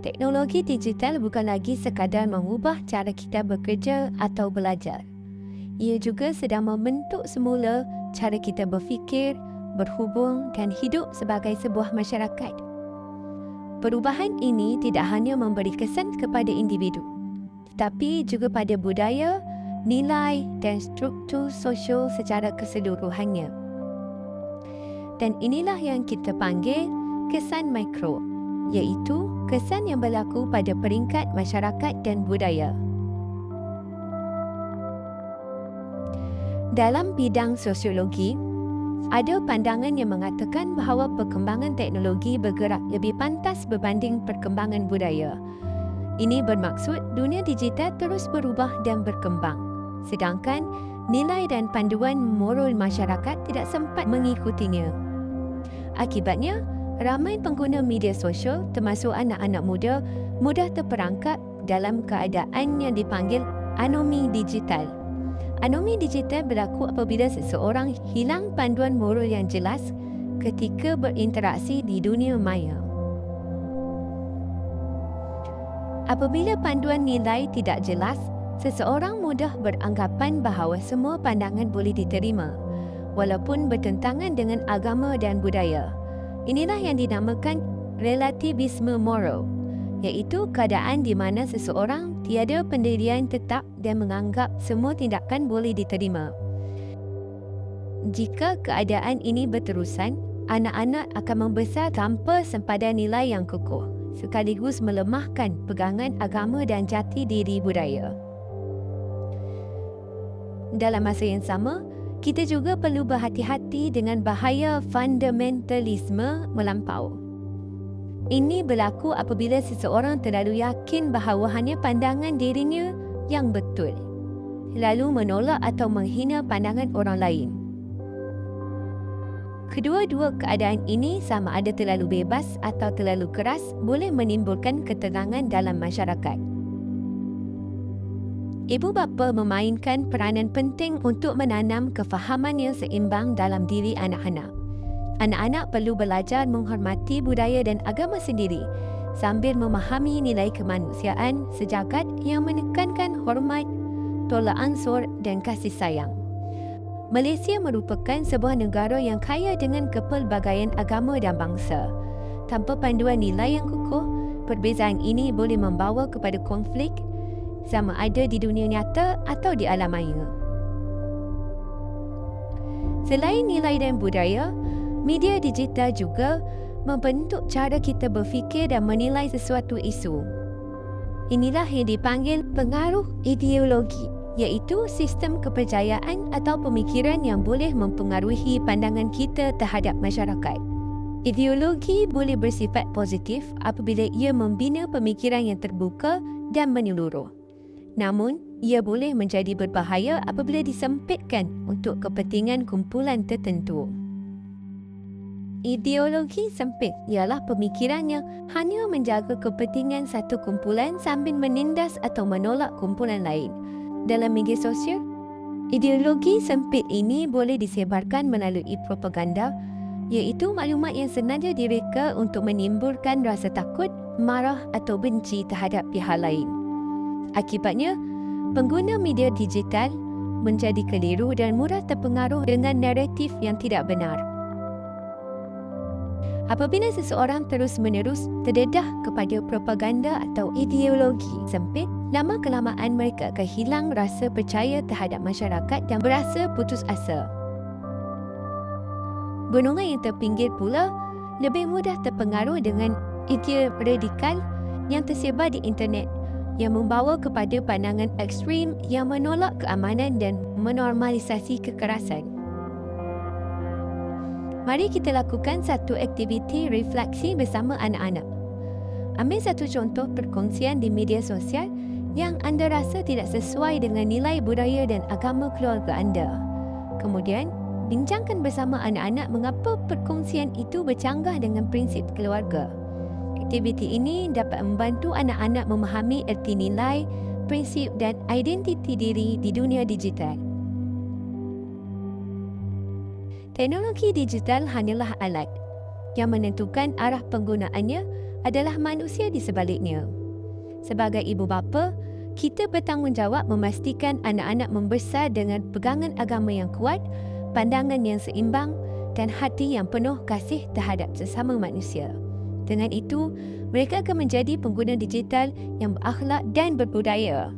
teknologi digital bukan lagi sekadar mengubah cara kita bekerja atau belajar. Ia juga sedang membentuk semula cara kita berfikir, berhubung dan hidup sebagai sebuah masyarakat. Perubahan ini tidak hanya memberi kesan kepada individu, tetapi juga pada budaya, nilai dan struktur sosial secara keseluruhannya. Dan inilah yang kita panggil kesan mikro, iaitu kesan yang berlaku pada peringkat masyarakat dan budaya. Dalam bidang sosiologi, ada pandangan yang mengatakan bahawa perkembangan teknologi bergerak lebih pantas berbanding perkembangan budaya. Ini bermaksud dunia digital terus berubah dan berkembang. Sedangkan nilai dan panduan moral masyarakat tidak sempat mengikutinya. Akibatnya, ramai pengguna media sosial termasuk anak-anak muda mudah terperangkap dalam keadaan yang dipanggil anomi digital. Anomi digital berlaku apabila seseorang hilang panduan moral yang jelas ketika berinteraksi di dunia maya. Apabila panduan nilai tidak jelas, seseorang mudah beranggapan bahawa semua pandangan boleh diterima walaupun bertentangan dengan agama dan budaya. Inilah yang dinamakan relativisme moral iaitu keadaan di mana seseorang tiada pendirian tetap dan menganggap semua tindakan boleh diterima. Jika keadaan ini berterusan, anak-anak akan membesar tanpa sempadan nilai yang kukuh, sekaligus melemahkan pegangan agama dan jati diri budaya. Dalam masa yang sama, kita juga perlu berhati-hati dengan bahaya fundamentalisme melampau. Ini berlaku apabila seseorang terlalu yakin bahawa hanya pandangan dirinya yang betul, lalu menolak atau menghina pandangan orang lain. Kedua-dua keadaan ini sama ada terlalu bebas atau terlalu keras boleh menimbulkan ketegangan dalam masyarakat. Ibu bapa memainkan peranan penting untuk menanam kefahaman yang seimbang dalam diri anak-anak anak-anak perlu belajar menghormati budaya dan agama sendiri sambil memahami nilai kemanusiaan sejagat yang menekankan hormat, tolak ansur dan kasih sayang. Malaysia merupakan sebuah negara yang kaya dengan kepelbagaian agama dan bangsa. Tanpa panduan nilai yang kukuh, perbezaan ini boleh membawa kepada konflik sama ada di dunia nyata atau di alam maya. Selain nilai dan budaya, media digital juga membentuk cara kita berfikir dan menilai sesuatu isu. Inilah yang dipanggil pengaruh ideologi, iaitu sistem kepercayaan atau pemikiran yang boleh mempengaruhi pandangan kita terhadap masyarakat. Ideologi boleh bersifat positif apabila ia membina pemikiran yang terbuka dan menyeluruh. Namun, ia boleh menjadi berbahaya apabila disempitkan untuk kepentingan kumpulan tertentu. Ideologi sempit ialah pemikiran yang hanya menjaga kepentingan satu kumpulan sambil menindas atau menolak kumpulan lain. Dalam media sosial, ideologi sempit ini boleh disebarkan melalui propaganda iaitu maklumat yang sengaja direka untuk menimbulkan rasa takut, marah atau benci terhadap pihak lain. Akibatnya, pengguna media digital menjadi keliru dan mudah terpengaruh dengan naratif yang tidak benar. Apabila seseorang terus-menerus terdedah kepada propaganda atau ideologi sempit, lama kelamaan mereka akan hilang rasa percaya terhadap masyarakat dan berasa putus asa. Golongan yang terpinggir pula lebih mudah terpengaruh dengan idea radikal yang tersebar di internet yang membawa kepada pandangan ekstrim yang menolak keamanan dan menormalisasi kekerasan. Mari kita lakukan satu aktiviti refleksi bersama anak-anak. Ambil satu contoh perkongsian di media sosial yang anda rasa tidak sesuai dengan nilai budaya dan agama keluarga anda. Kemudian, bincangkan bersama anak-anak mengapa perkongsian itu bercanggah dengan prinsip keluarga aktiviti ini dapat membantu anak-anak memahami erti nilai, prinsip dan identiti diri di dunia digital. Teknologi digital hanyalah alat. Yang menentukan arah penggunaannya adalah manusia di sebaliknya. Sebagai ibu bapa, kita bertanggungjawab memastikan anak-anak membesar dengan pegangan agama yang kuat, pandangan yang seimbang dan hati yang penuh kasih terhadap sesama manusia. Dengan itu, mereka akan menjadi pengguna digital yang berakhlak dan berbudaya.